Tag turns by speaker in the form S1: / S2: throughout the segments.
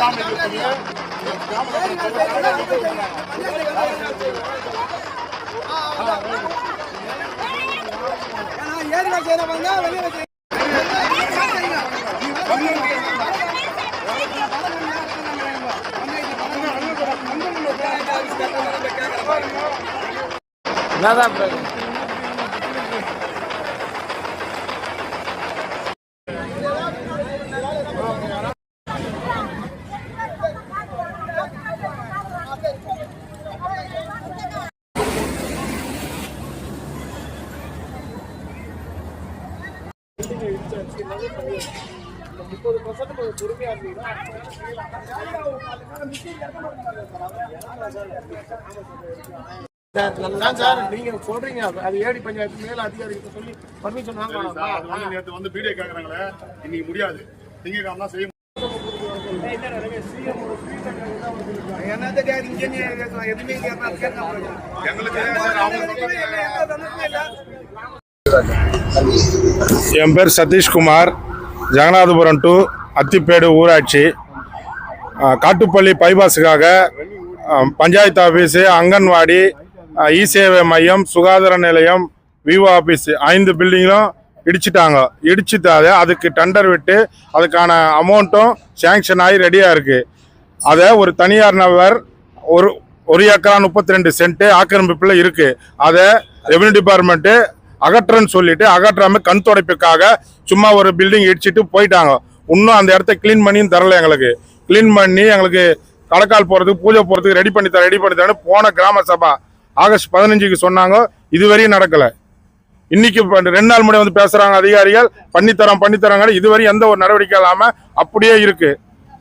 S1: Comedy இருக்குது
S2: ஏறி வச்சு சார் நீங்க சொல்றீங்க. அது ஏடி பஞ்சாயத்து மேல அதிகாரிகிட்ட சொல்லி பர்மிஷன்
S3: சார், அது வந்து நேத்து வந்து வீடியோ கேக்குறாங்களே இன்னைக்கு முடியாது. திங்கக்கிழமை தான் செய்ய எங்களுக்கு தெரியாது சார் அவங்க சொல்றாங்க
S4: என் பேர் சதீஷ்குமார் ஜெகநாதபுரம் டு அத்திப்பேடு ஊராட்சி. காட்டுப்பள்ளி பைபாஸுக்காக பஞ்சாயத்து ஆஃபீஸு அங்கன்வாடி இசேவை இ சேவை மையம் சுகாதார நிலையம் விவோ ஆஃபீஸ் ஐந்து பில்டிங்கும் இடிச்சிட்டாங்க. இடிச்சிட்டாத அதுக்கு டெண்டர் விட்டு அதுக்கான அமௌண்ட்டும் சேங்ஷன் ஆகி ரெடியாக இருக்குது அதை ஒரு தனியார் நபர் ஒரு ஒரு ஏக்கரா முப்பத்தி ரெண்டு சென்ட்டு ஆக்கிரமிப்பில் இருக்குது அதை ரெவன்யூ டிபார்ட்மெண்ட்டு அகற்றன்னு சொல்லிட்டு அகற்றாம கண் துடைப்புக்காக சும்மா ஒரு பில்டிங் இடிச்சிட்டு போயிட்டாங்க. இன்னும் அந்த இடத்த க்ளீன் பண்ணியும் தரல எங்களுக்கு. க்ளீன் பண்ணி எங்களுக்கு கலக்கால் போகிறதுக்கு பூஜை போகிறதுக்கு ரெடி பண்ணி தர ரெடி பண்ணி தரேன்னு போன கிராம சபா ஆகஸ்ட் பதினஞ்சுக்கு சொன்னாங்க. இதுவரையும் நடக்கலை. இன்னைக்கு ரெண்டு நாள் முன்னாடி வந்து பேசுறாங்க அதிகாரிகள் பண்ணித்தரோம் பண்ணித்தராங்க இதுவரையும் எந்த ஒரு நடவடிக்கை இல்லாம அப்படியே இருக்கு.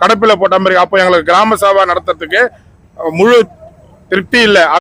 S4: கடப்பில போட்ட மாதிரி அப்போ எங்களுக்கு கிராம சபா நடத்துறதுக்கு முழு திருப்தி இல்லை.